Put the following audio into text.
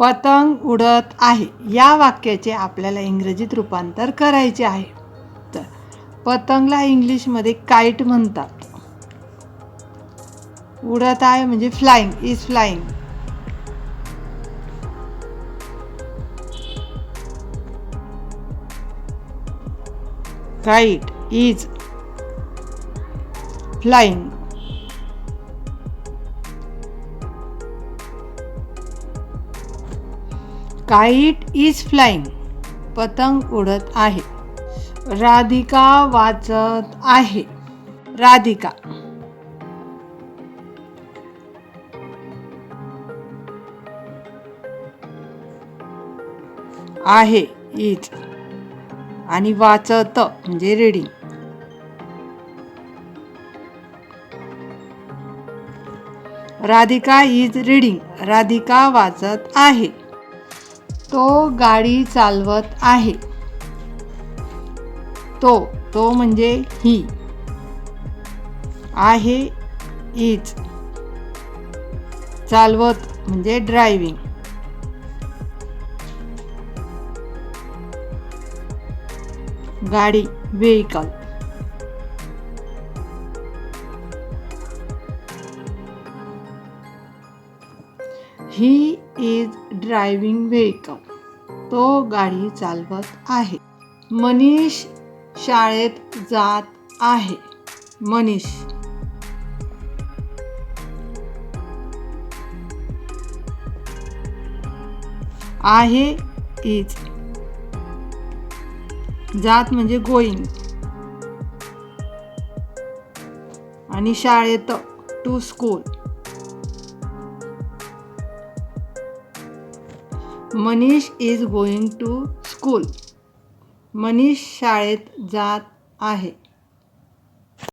पतंग उडत आहे. या वाक्याचे आपल्याला इंग्रजीत रूपांतर करायचे आहे. तर पतंगला इंग्लिशमध्ये काईट म्हणतात. उडत आहे म्हणजे flying is flying kite is flying kite is flying पतंग उडत आहे. राधिका वाचत आहे. राधिका. आहे इज आणि वाचत म्हणजे reading Radhika is reading Radhika वाचत आहे. तो गाडी चालवत आहे. तो तो म्हणजे ही. आहे इज चालवत म्हणजे ड्रायव्हिंग. गाडी vehicle he is driving vehicle तो गाडी चालवत आहे. मनीष शाळेत जात आहे. मनीष. आहे इज जात म्हणजे गोईंग आणि शाळेत to school Manish is going to school Manish शाळेत जात आहे.